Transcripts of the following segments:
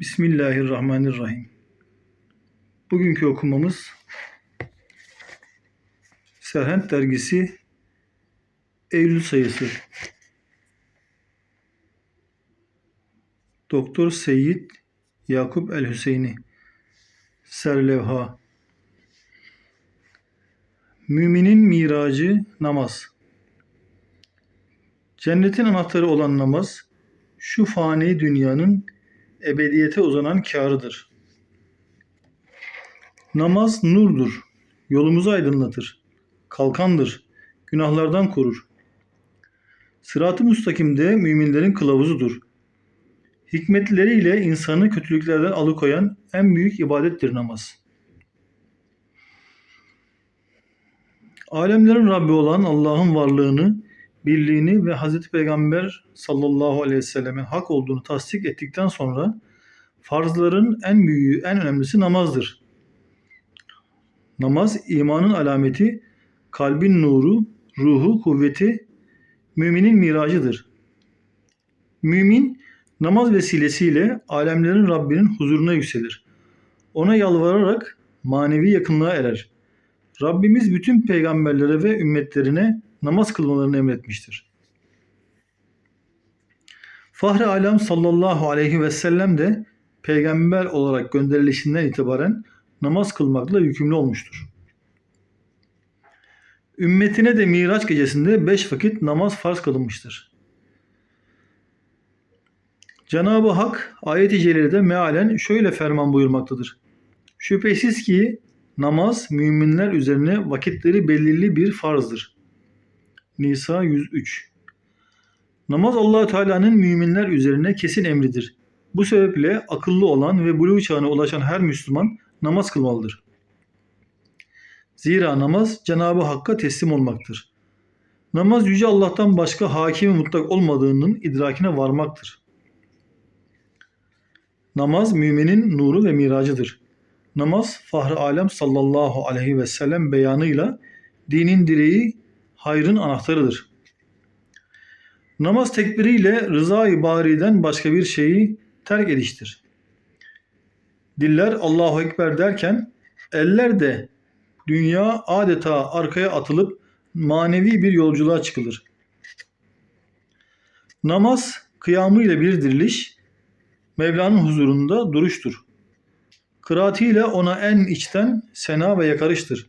Bismillahirrahmanirrahim. Bugünkü okumamız Serhent dergisi Eylül sayısı. Doktor Seyyid Yakup El Hüseyini Serlevha Müminin miracı namaz. Cennetin anahtarı olan namaz şu fani dünyanın ebediyete uzanan kârıdır. Namaz nurdur, yolumuzu aydınlatır, kalkandır, günahlardan korur. Sırat-ı müstakimde müminlerin kılavuzudur. Hikmetleriyle insanı kötülüklerden alıkoyan en büyük ibadettir namaz. Alemlerin Rabbi olan Allah'ın varlığını, birliğini ve Hz. Peygamber sallallahu aleyhi ve sellemin hak olduğunu tasdik ettikten sonra farzların en büyüğü, en önemlisi namazdır. Namaz imanın alameti, kalbin nuru, ruhu, kuvveti, müminin miracıdır. Mümin namaz vesilesiyle alemlerin Rabbinin huzuruna yükselir. Ona yalvararak manevi yakınlığa erer. Rabbimiz bütün peygamberlere ve ümmetlerine namaz kılmalarını emretmiştir. Fahri Alem sallallahu aleyhi ve sellem de peygamber olarak gönderilişinden itibaren namaz kılmakla yükümlü olmuştur. Ümmetine de Miraç gecesinde beş vakit namaz farz kılınmıştır. Cenab-ı Hak ayet-i celilede mealen şöyle ferman buyurmaktadır. Şüphesiz ki namaz müminler üzerine vakitleri belirli bir farzdır. Nisa 103 Namaz allah Teala'nın müminler üzerine kesin emridir. Bu sebeple akıllı olan ve buluğ çağına ulaşan her Müslüman namaz kılmalıdır. Zira namaz Cenab-ı Hakk'a teslim olmaktır. Namaz Yüce Allah'tan başka hakimi mutlak olmadığının idrakine varmaktır. Namaz müminin nuru ve miracıdır. Namaz Fahri Alem sallallahu aleyhi ve sellem beyanıyla dinin direği, hayrın anahtarıdır. Namaz tekbiriyle rıza-i bariden başka bir şeyi terk ediştir. Diller Allahu Ekber derken eller de dünya adeta arkaya atılıp manevi bir yolculuğa çıkılır. Namaz kıyamıyla bir diriliş, Mevla'nın huzurunda duruştur. Kıraatiyle ona en içten sena ve yakarıştır.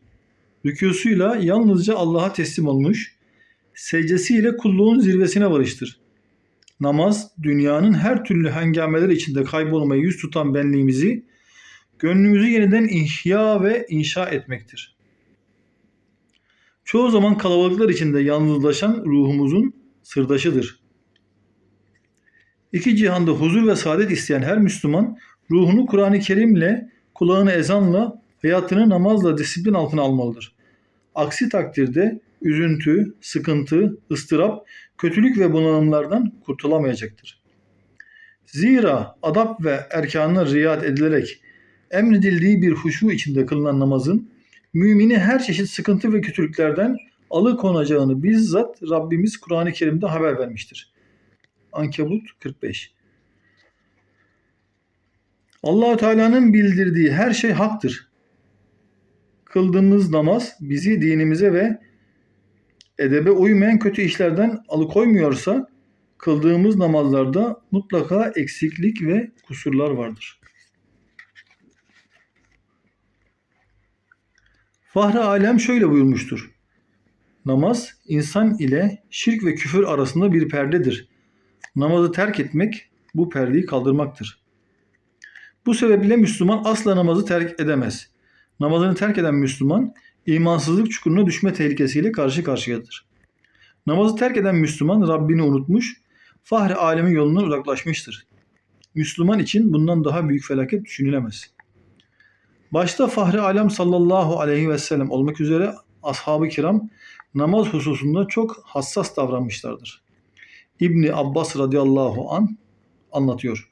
Rükûsuyla yalnızca Allah'a teslim olmuş, secdesiyle kulluğun zirvesine varıştır. Namaz, dünyanın her türlü hengameler içinde kaybolmaya yüz tutan benliğimizi, gönlümüzü yeniden ihya ve inşa etmektir. Çoğu zaman kalabalıklar içinde yalnızlaşan ruhumuzun sırdaşıdır. İki cihanda huzur ve saadet isteyen her Müslüman ruhunu Kur'an-ı Kerim'le, kulağını ezanla, hayatını namazla disiplin altına almalıdır. Aksi takdirde üzüntü, sıkıntı, ıstırap, kötülük ve bunalımlardan kurtulamayacaktır. Zira adab ve erkanına riayet edilerek emredildiği bir huşu içinde kılınan namazın mümini her çeşit sıkıntı ve kötülüklerden alıkonacağını bizzat Rabbimiz Kur'an-ı Kerim'de haber vermiştir. Ankebut 45 allah Teala'nın bildirdiği her şey haktır. Kıldığımız namaz bizi dinimize ve edebe uymayan kötü işlerden alıkoymuyorsa kıldığımız namazlarda mutlaka eksiklik ve kusurlar vardır. Fahri Alem şöyle buyurmuştur. Namaz insan ile şirk ve küfür arasında bir perdedir. Namazı terk etmek bu perdeyi kaldırmaktır. Bu sebeple Müslüman asla namazı terk edemez. Namazını terk eden Müslüman imansızlık çukuruna düşme tehlikesiyle karşı karşıyadır. Namazı terk eden Müslüman Rabbini unutmuş, fahri alemin yolundan uzaklaşmıştır. Müslüman için bundan daha büyük felaket düşünülemez. Başta fahri alem sallallahu aleyhi ve sellem olmak üzere ashab-ı kiram namaz hususunda çok hassas davranmışlardır. İbni Abbas radıyallahu an anlatıyor.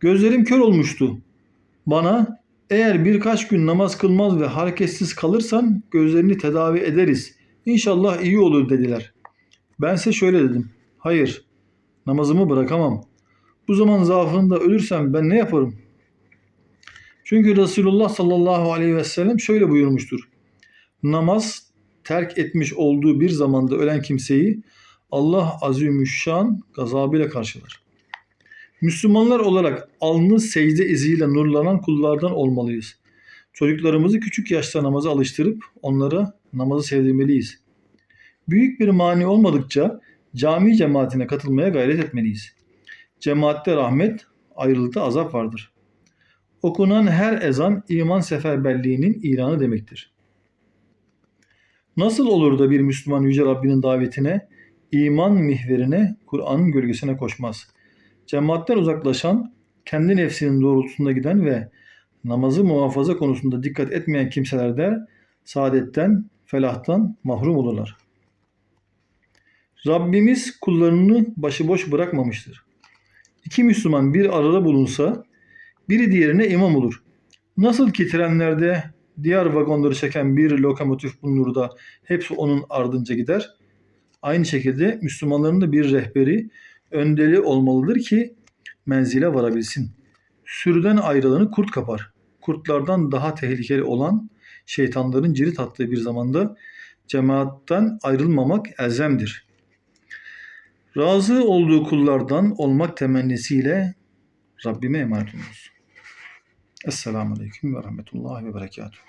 Gözlerim kör olmuştu. Bana eğer birkaç gün namaz kılmaz ve hareketsiz kalırsan gözlerini tedavi ederiz. İnşallah iyi olur dediler. Bense şöyle dedim. Hayır, namazımı bırakamam. Bu zaman zaafında ölürsem ben ne yaparım? Çünkü Resulullah sallallahu aleyhi ve sellem şöyle buyurmuştur. Namaz terk etmiş olduğu bir zamanda ölen kimseyi Allah azimüşşan gazabıyla karşılar. Müslümanlar olarak alnı secde iziyle nurlanan kullardan olmalıyız. Çocuklarımızı küçük yaşta namaza alıştırıp onlara namazı sevdirmeliyiz. Büyük bir mani olmadıkça cami cemaatine katılmaya gayret etmeliyiz. Cemaatte rahmet, ayrılıkta azap vardır. Okunan her ezan iman seferberliğinin ilanı demektir. Nasıl olur da bir Müslüman Yüce Rabbinin davetine, iman mihverine, Kur'an'ın gölgesine koşmaz? Cemaatten uzaklaşan, kendi nefsinin doğrultusunda giden ve namazı muhafaza konusunda dikkat etmeyen kimseler de saadetten, felahtan mahrum olurlar. Rabbimiz kullarını başıboş bırakmamıştır. İki Müslüman bir arada bulunsa biri diğerine imam olur. Nasıl ki trenlerde diğer vagonları çeken bir lokomotif bulunur da hepsi onun ardınca gider. Aynı şekilde Müslümanların da bir rehberi, öndeli olmalıdır ki menzile varabilsin. Sürüden ayrılanı kurt kapar. Kurtlardan daha tehlikeli olan şeytanların cirit attığı bir zamanda cemaatten ayrılmamak elzemdir. Razı olduğu kullardan olmak temennisiyle Rabbime emanet olunuz. Esselamu Aleyküm ve Rahmetullahi ve Berekatuhu.